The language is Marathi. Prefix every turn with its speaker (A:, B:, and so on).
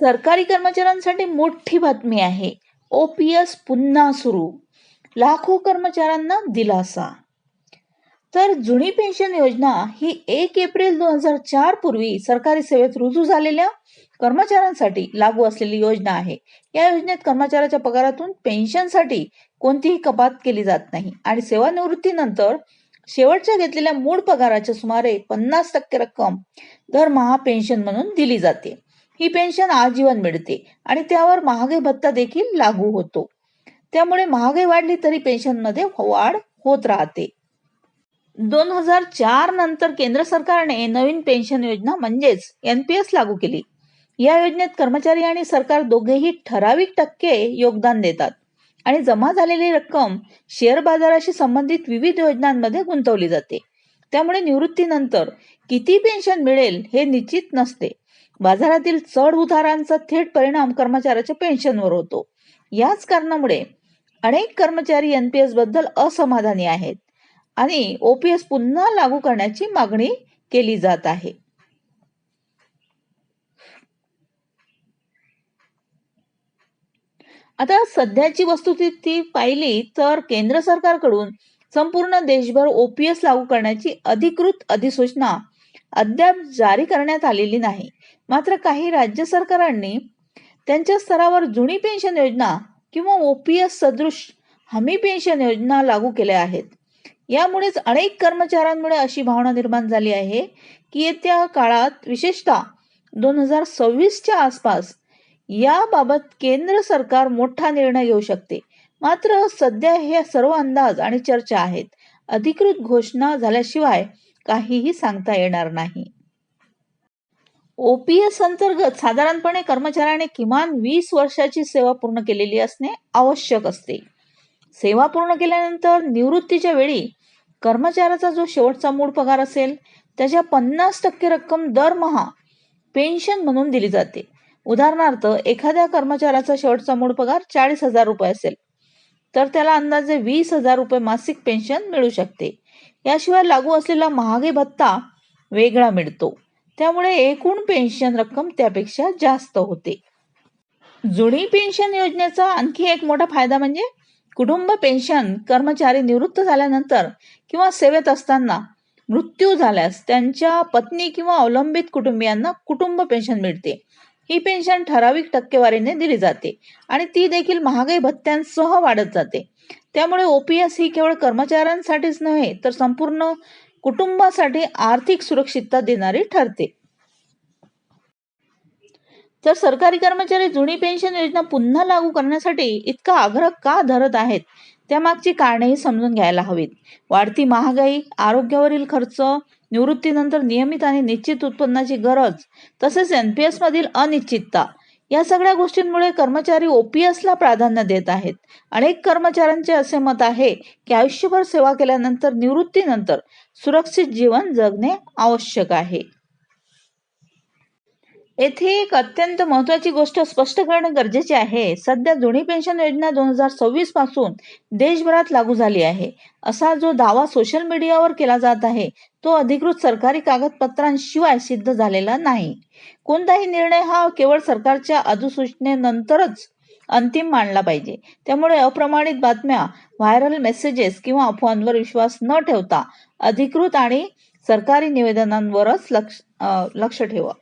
A: सरकारी कर्मचाऱ्यांसाठी मोठी बातमी आहे. ओपीएस पुन्हा सुरू. लाखो कर्मचाऱ्यांना दिलासा. तर जुनी पेन्शन योजना ही एक एप्रिल दोन हजार चार पूर्वी सरकारी सेवेत रुजू झालेल्या कर्मचाऱ्यांसाठी लागू असलेली योजना आहे. या योजनेत कर्मचाऱ्याच्या पगारातून पेन्शनसाठी कोणतीही कपात केली जात नाही आणि सेवानिवृत्तीनंतर शेवटच्या घेतलेल्या मूळ पगाराच्या सुमारे पन्नास टक्के रक्कम दरमहा पेन्शन म्हणून दिली जाते. ही पेन्शन आजीवन मिळते आणि त्यावर महागाई भत्ता देखील लागू होतो. त्यामुळे महागाई वाढली तरी पेन्शनमध्ये वाढ होत राहते. दोन हजार चार नंतर केंद्र सरकारने नवीन पेन्शन योजना म्हणजेच एनपीएस लागू केली. या योजनेत कर्मचारी आणि सरकार दोघेही ठराविक टक्के योगदान देतात आणि जमा झालेली रक्कम शेअर बाजाराशी संबंधित विविध योजनांमध्ये गुंतवली जाते. त्यामुळे निवृत्तीनंतर किती पेन्शन मिळेल हे निश्चित नसते. बाजारातील चढ उतारांचा थेट परिणाम कर्मचाऱ्याच्या पेन्शनवर होतो. याच कारणामुळे अनेक कर्मचारी एनपीएसबद्दल असमाधानी आहेत आणि ओपीएस पुन्हा लागू करण्याची मागणी केली जात आहे. आता सध्याची वस्तुस्थिती पाहिली तर केंद्र सरकारकडून संपूर्ण देशभर ओपीएस लागू करण्याची अधिकृत अधिसूचना अद्याप जारी करण्यात आलेली नाही. मात्र काही राज्य सरकारांनी त्यांच्या स्तरावर जुनी पेन्शन योजना किंवा ओपीएस सदृश हमी पेन्शन योजना लागू केल्या आहेत. यामुळेच अनेक कर्मचाऱ्यांमुळे अशी भावना निर्माण झाली आहे की येत्या काळात विशेषतः दोन हजार सव्वीसच्या आसपास याबाबत केंद्र सरकार मोठा निर्णय घेऊ शकते. मात्र सध्या हे सर्व अंदाज आणि चर्चा आहेत. अधिकृत घोषणा झाल्याशिवाय काहीही सांगता येणार नाही. ओपीएस अंतर्गत साधारणपणे कर्मचाऱ्याने किमान वीस वर्षाची सेवा पूर्ण केलेली असणे आवश्यक असते. सेवा पूर्ण केल्यानंतर निवृत्तीच्या वेळी कर्मचाऱ्याचा जो शेवटचा मूळ पगार असेल त्याच्या पन्नास टक्के रक्कम दरमहा पेन्शन म्हणून दिली जाते. उदाहरणार्थ एखाद्या कर्मचाऱ्याचा शेवटचा मूळ पगार चाळीस हजार रुपये असेल तर त्याला अंदाजे वीस हजार रुपये मासिक पेन्शन मिळू शकते. याशिवाय लागू असलेला महागाई भत्ता वेगळा मिळतो. त्यामुळे एकूण पेन्शन रक्कम त्यापेक्षा जास्त होते. जुनी पेन्शन योजनेचा आणखी एक मोठा फायदा म्हणजे कुटुंब पेन्शन कर्मचारी निवृत्त झाल्यानंतर किंवा सेवेत असताना मृत्यू झाल्यास त्यांच्या पत्नी किंवा अवलंबित कुटुंबियांना कुटुंब पेन्शन मिळते. ही पेन्शन ठराविक टक्केवारीने दिली जाते आणि ती देखील महागाई भत्त्यांसह वाढत जाते. त्यामुळे ओपीएस ही केवळ कर्मचाऱ्यांसाठीच नव्हे तर संपूर्ण कुटुंबासाठी आर्थिक सुरक्षितता देणारी ठरते. तर सरकारी कर्मचारी जुनी पेन्शन योजना पुन्हा लागू करण्यासाठी इतका आग्रह का धरत आहेत? त्यामागची कारणेही समजून घ्यायला हवीत. वाढती महागाई आरोग्यावरील खर्च निवृत्तीनंतर नियमित आणि निश्चित उत्पन्नाची गरज तसेच एन पी मधील अनिश्चितता या सगळ्या गोष्टींमुळे कर्मचारी ओपीएसला प्राधान्य देत आहेत. अनेक कर्मचाऱ्यांचे असे मत आहे की आयुष्यभर सेवा केल्यानंतर निवृत्तीनंतर सुरक्षित जीवन जगणे आवश्यक आहे. येथे एक अत्यंत महत्वाची गोष्ट स्पष्ट करणे गरजेचे आहे. सध्या जुनी पेन्शन योजना दोन हजार सव्वीसपासून देशभरात लागू झाली आहे. असा जो दावा सोशल मीडियावर केला जात आहे तो अधिकृत सरकारी कागदपत्रांशिवाय सिद्ध झालेला नाही. कोणताही निर्णय हा केवळ सरकारच्या अधिसूचनेनंतरच अंतिम मानला पाहिजे. त्यामुळे अप्रमाणित बातम्या व्हायरल मेसेजेस किंवा अफवांवर विश्वास न ठेवता अधिकृत आणि सरकारी निवेदनांवरच लक्ष लक्ष ठेवा.